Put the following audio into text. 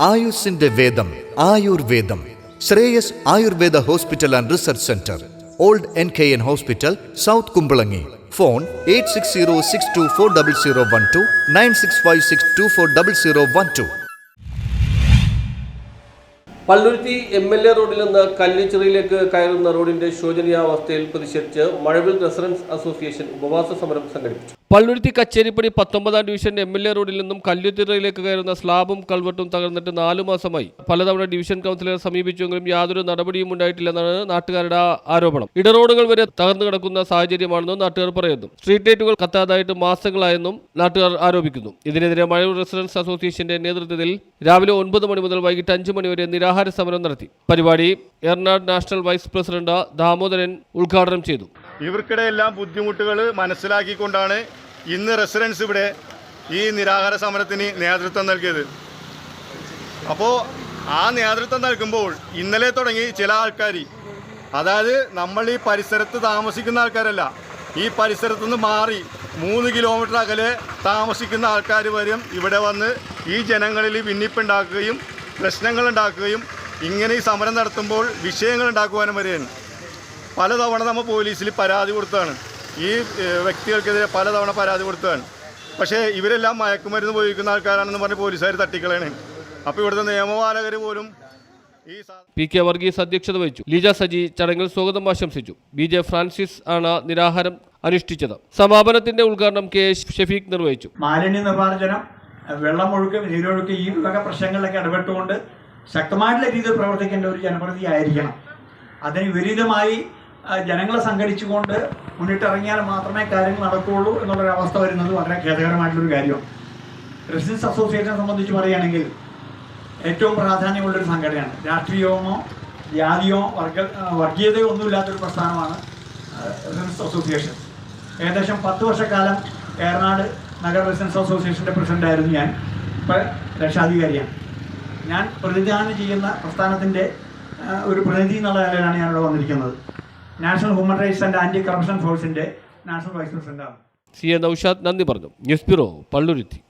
ആയുസിന്റെ വേദം ആയുർവേദം. Shreyas Ayurveda hospital and research centre. Old N K N hospital south Kumbalangi. Phone eight six zero six two four double zero one two nine six five six two four double zero one two. Palluruthy M L A റോഡിൽ നിന്ന് കല്ലിച്ചിറയിലേക്ക് കയറുന്ന റോഡിന്റെ ശോചനീയാവസ്ഥയിൽ പ്രതിഷേധിച്ച് മഴവിൽ residence association ഉപവാസ സമരം സംഘടിപ്പിച്ചു. പള്ളുരുത്തി കച്ചേരിപ്പടി പത്തൊമ്പതാം division M L A റോഡിൽ നിന്നും കല്ലുത്തിറയിലേക്ക് കയറുന്ന സ്ലാബും കൾവട്ടും തകർന്നിട്ട് നാലു മാസമായി. പലതവണ ഡിവിഷൻ കൗൺസിലറെ സമീപിച്ചുവെങ്കിലും യാതൊരു നടപടിയും ഉണ്ടായിട്ടില്ലെന്നാണ് നാട്ടുകാരുടെ ആരോപണം. ഇടറോഡുകൾ വരെ തകർന്നു കിടക്കുന്ന സാഹചര്യമാണെന്നും നാട്ടുകാർ പറയുന്നു. സ്ട്രീറ്റ് ലൈറ്റുകൾ കത്താതായിട്ട് മാസങ്ങളായെന്നും നാട്ടുകാർ ആരോപിക്കുന്നു. ഇതിനെതിരെ മഴയൂർ റെസിഡൻസ് അസോസിയേഷന്റെ നേതൃത്വത്തിൽ രാവിലെ ഒൻപത് മണി മുതൽ വൈകിട്ട് അഞ്ച് മണി വരെ നിരാഹാര സമരം നടത്തി. പരിപാടി Eranad national vice president Damodaran ഉദ്ഘാടനം ചെയ്തു. ഇവർക്കിടെ എല്ലാം ബുദ്ധിമുട്ടുകൾ മനസ്സിലാക്കിക്കൊണ്ടാണ് ഇന്ന് റെസിഡൻസ് ഇവിടെ ഈ നിരാഹാര സമരത്തിന് നേതൃത്വം നൽകിയത്. അപ്പോൾ ആ നേതൃത്വം നൽകുമ്പോൾ ഇന്നലെ തുടങ്ങി ചില ആൾക്കാർ അതായത് നമ്മൾ ഈ പരിസരത്ത് താമസിക്കുന്ന ആൾക്കാരല്ല ഈ പരിസരത്തു നിന്ന് മാറി മൂന്ന് കിലോമീറ്റർ അകലെ താമസിക്കുന്ന ആൾക്കാർ വരും ഇവിടെ വന്ന് ഈ ജനങ്ങളിൽ ഭിന്നിപ്പുണ്ടാക്കുകയും പ്രശ്നങ്ങൾ ഉണ്ടാക്കുകയും ഇങ്ങനെ ഈ സമരം നടത്തുമ്പോൾ വിഷയങ്ങൾ ഉണ്ടാക്കുവാനും വരെയാണ്. പലതവണ നമ്മൾ പോലീസിൽ പരാതി കൊടുത്തതാണ്. ഈ വ്യക്തികൾക്കെതിരെ പലതവണ പരാതി കൊടുത്തതാണ്. പക്ഷേ ഇവരെല്ലാം മയക്കുമരുന്ന് ഉപയോഗിക്കുന്ന ആൾക്കാരാണെന്ന് പറഞ്ഞ് പോലീസുകാർ തട്ടിക്കളയാണ്. അപ്പോൾ ഇവിടുത്തെ നിയമപാലകർ പോലും പി കെ വർഗീസ് അധ്യക്ഷത വഹിച്ചു. ലീജ സജി ചടങ്ങിൽ സ്വാഗതം ആശംസിച്ചു. ബി ജെ ഫ്രാൻസിസ് ആണ് നിരാഹാരം അനുഷ്ഠിച്ചത്. സമാപനത്തിന്റെ ഉദ്ഘാടനം കെ ഷഫീഖ് നിർവഹിച്ചു. മാലിന്യ നിർമ്മാർജനം വെള്ളമൊഴുക്ക് നീരൊഴുക്ക് ഈ വക പ്രശ്നങ്ങളിലൊക്കെ ഇടപെട്ടുകൊണ്ട് ശക്തമായിട്ടുള്ള രീതിയിൽ പ്രവർത്തിക്കേണ്ട ഒരു ജനപ്രതി ആയിരിക്കണം അതിന് വിപരീതമായി ജനങ്ങളെ സംഘടിച്ചുകൊണ്ട് മുന്നിട്ടിറങ്ങിയാൽ മാത്രമേ കാര്യങ്ങൾ നടക്കുകയുള്ളൂ എന്നുള്ളൊരു അവസ്ഥ വരുന്നത് വളരെ ഖേദകരമായിട്ടുള്ളൊരു കാര്യമാണ്. റെസിഡൻസ് അസോസിയേഷനെ സംബന്ധിച്ച് പറയുകയാണെങ്കിൽ ഏറ്റവും പ്രാധാന്യമുള്ളൊരു സംഘടനയാണ്. രാഷ്ട്രീയമോ ജാതിയോ വർഗ വർഗീയതയോ ഒന്നുമില്ലാത്തൊരു പ്രസ്ഥാനമാണ് റെസിഡൻസ് അസോസിയേഷൻ ഏകദേശം പത്ത് വർഷക്കാലം ഏറനാട് നഗർ റെസിഡൻസ് അസോസിയേഷന്റെ പ്രസിഡന്റായിരുന്നു ഞാൻ. ഇപ്പോൾ രക്ഷാധികാരിയാണ്. ഞാൻ പ്രതിനിധാനം ചെയ്യുന്ന പ്രസ്ഥാനത്തിന്റെ ഒരു പ്രതിനിധി എന്നുള്ള നിലയിലാണ് ഞാനിവിടെ വന്നിരിക്കുന്നത്. National human rights and anti corruption ഫോഴ്സിന്റെ നാഷണൽ വൈസ് പ്രസിഡന്റാണ് സി എ നൌഷാദ് നന്ദി പറഞ്ഞു. News bureau Palluruthy.